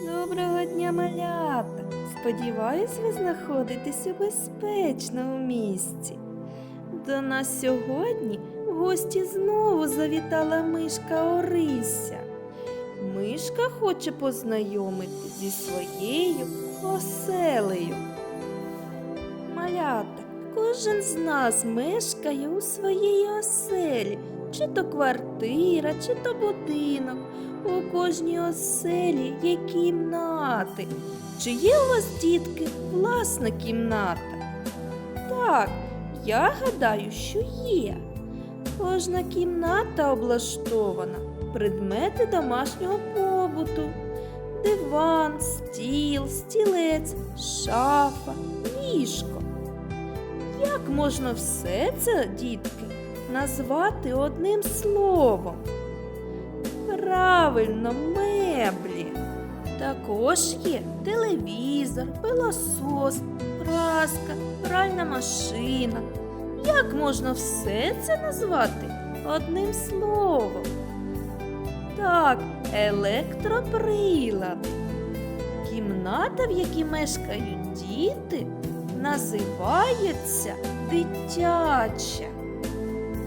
Доброго дня, малята! Сподіваюсь, ви знаходитесь у безпечному місці. До нас сьогодні в гості знову завітала мишка Орися. Мишка хоче познайомити зі своєю оселею. Малята, кожен з нас мешкає у своїй оселі, чи то квартира, чи то будинок. У кожній оселі є кімнати. Чи є у вас, дітки, власна кімната? Так, я гадаю, що є. Кожна кімната облаштована, предмети домашнього побуту, диван, стіл, стілець, шафа, ліжко. Як можна все це, дітки, назвати одним словом? Правильно, меблі. Також є телевізор, пилосос, праска, пральна машина. Як можна все це назвати одним словом? Так, електроприлади. Кімната, в якій мешкають діти, називається дитяча.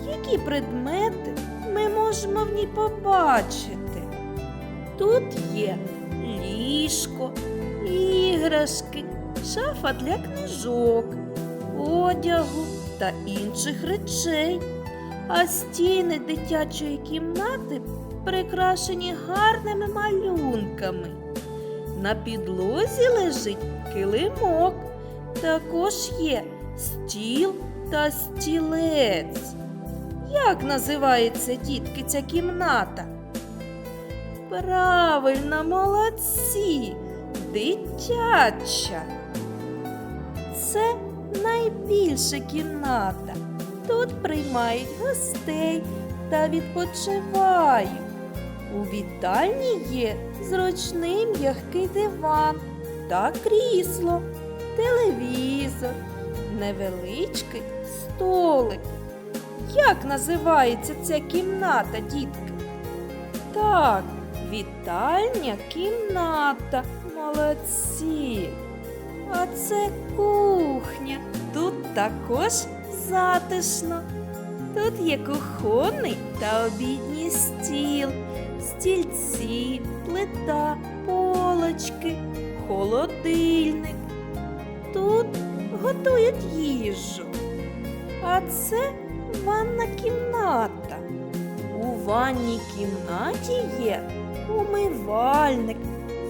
Які предмети ми можемо в ній побачити? Тут є ліжко, іграшки, шафа для книжок, одягу та інших речей. А стіни дитячої кімнати прикрашені гарними малюнками. На підлозі лежить килимок. Також є стіл та стілець. Як називається дітки ця кімната? Правильно, молодці, дитяча. Це найбільша кімната. Тут приймають гостей та відпочивають. У вітальні є зручний м'який диван та крісло, телевізор, невеличкий столик. Як називається ця кімната, дітки? Так, вітальня кімната. Молодці. А це кухня. Тут також затишно. Тут є кухонний та обідній стіл, стільці, плита, полочки, холодильник. Тут готують їжу. А це ванна кімната. У ванній кімнаті є умивальник,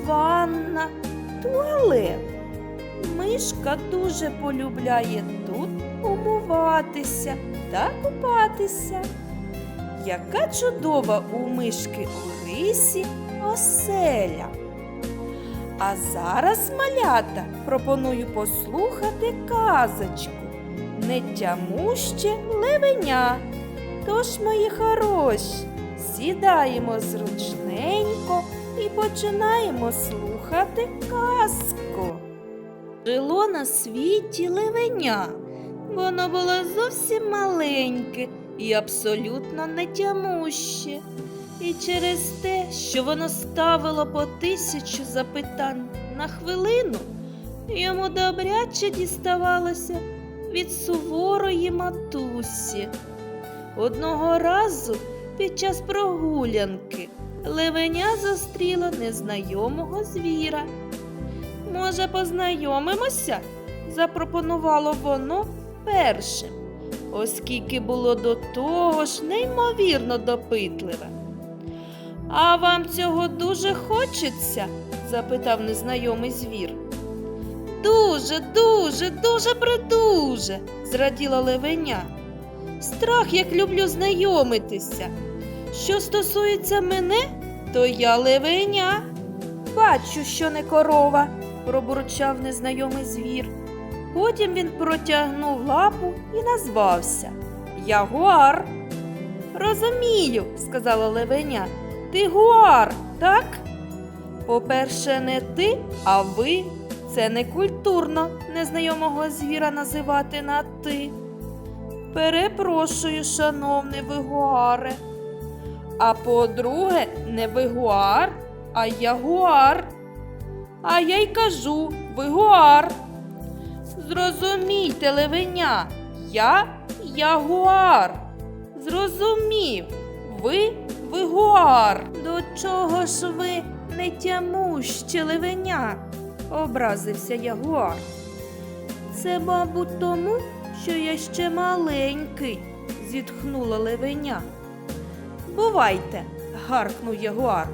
ванна, туалет. Мишка дуже полюбляє тут умиватися та купатися. Яка чудова у мишки Орисі оселя. А зараз, малята, пропоную послухати казочку Нетямуще левеня. Тож, мої хороші, сідаємо зручненько і починаємо слухати казку. Жило на світі левеня. Воно було зовсім маленьке і абсолютно нетямуще. І через те, що воно ставило по тисячу запитань на хвилину, йому добряче діставалося від суворої матусі. Одного разу під час прогулянки левеня зустріла незнайомого звіра. Може, познайомимося? запропонувало воно першим, оскільки було до того ж неймовірно допитливе. А вам цього дуже хочеться? запитав незнайомий звір. Дуже, дуже, дуже придуже, зраділа левеня. Страх, як люблю знайомитися. Що стосується мене, то я левеня. Бачу, що не корова, пробурчав незнайомий звір. Потім він протягнув лапу і назвався Ягуар. Розумію, сказала левеня. Ти гуар, так? По-перше, не ти, а ви. Це не культурно незнайомого звіра називати на ти. Перепрошую, шановний вигуаре. А по-друге, не вигуар, а ягуар. А я й кажу вигуар. Зрозумійте, левеня, я ягуар. Зрозумів, ви вигуар. До чого ж ви не тямуще левеня? Образився ягуар. Це, мабуть, тому, що я ще маленький, зітхнула левеня. Бувайте, гаркнув ягуар.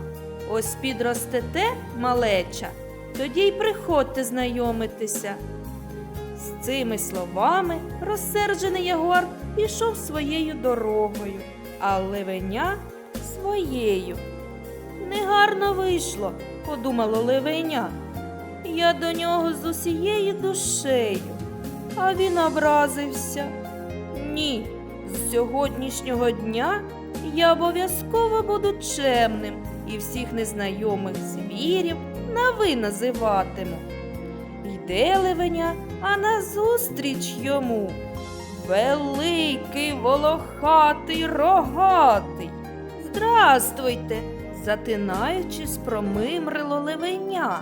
Ось підростете, малеча, тоді й приходьте знайомитися. З цими словами розсерджений ягуар пішов своєю дорогою, а левеня своєю. Негарно вийшло, подумало левеня. Я до нього з усією душею, а він образився. Ні, з сьогоднішнього дня я обов'язково буду чемним і всіх незнайомих звірів на ви називатиму. Йде левеня, а назустріч йому великий волохатий рогатий. Здрастуйте, затинаючись, промимрило левеня.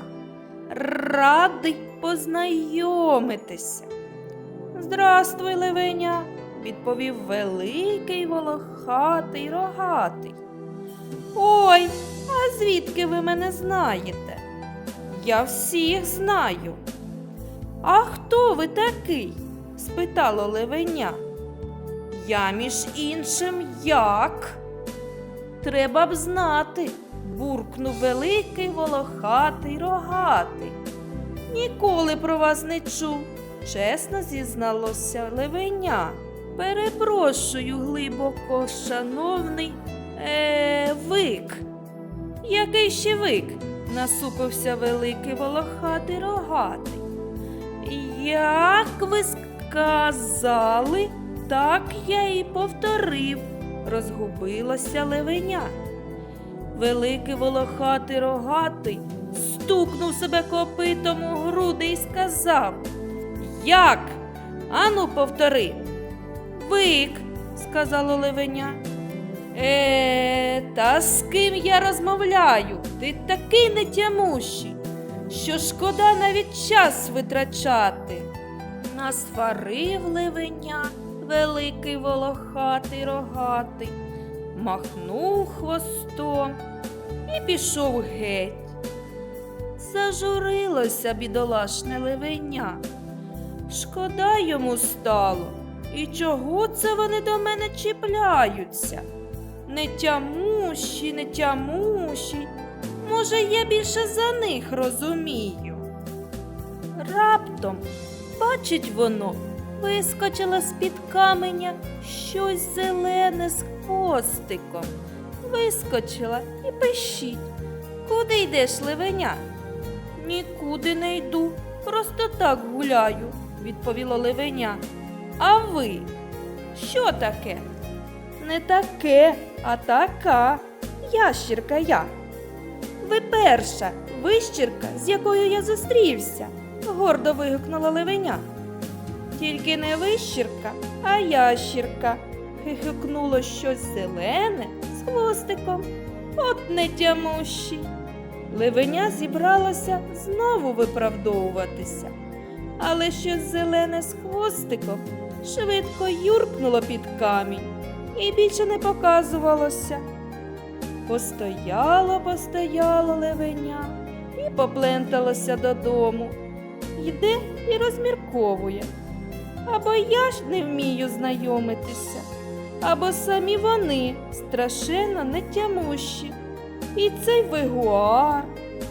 Радий познайомитися. Здрастуй, левеня, відповів великий волохатий рогатий. Ой, а звідки ви мене знаєте? Я всіх знаю. А хто ви такий? спитало левеня. Я, між іншим, як? Треба б знати, буркнув великий волохатий рогатий. Ніколи про вас не чув, чесно зізналося левеня. Перепрошую глибоко, шановний е, вик. Який ще вик? насупився великий волохатий рогатий. Як ви сказали, так я і повторив, розгубилося левеня. Великий волохатий рогатий стукнув себе копитом у груди і сказав Як? Ану, повтори. Вик, сказало левеня. Е, та з ким я розмовляю? Ти такий нетямущий, що шкода навіть час витрачати. Насварив левеня великий волохатий рогатий, махнув хвостом і пішов геть. Зажурилося бідолашне левеня. Шкода йому стало. І чого це вони до мене чіпляються? Не тямущі, не тямущі. Може, я більше за них розумію. Раптом, бачить воно, вискочило з-під каменя щось зелене з хвостиком. Вискочила і пищить. Куди йдеш, левеня? Нікуди не йду, просто так гуляю, відповіло левеня. А ви? Що таке? Не таке, а така. Ящірка я. Ви перша вищірка, з якою я зустрівся, гордо вигукнула левеня. Тільки не вищірка, а ящірка. хихикнуло щось зелене з хвостиком. От нетямущий. Левеня зібралося знову виправдовуватися, але щось зелене з хвостиком швидко юркнуло під камінь і більше не показувалося. Постояло, постояло левеня і попленталося додому. Йде і розмірковує. Або я ж не вмію знайомитися, або самі вони страшенно нетямущі. І цей вигуар,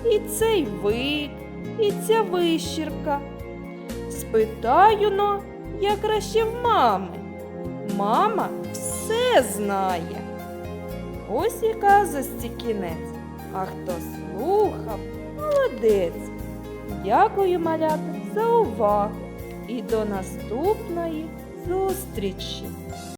і цей вик, і ця вищірка. Спитаю но, я краще в мами. Мама все знає. Ось і казості кінець. А хто слухав, молодець. Дякую, малята, за увагу і до наступної зустрічі!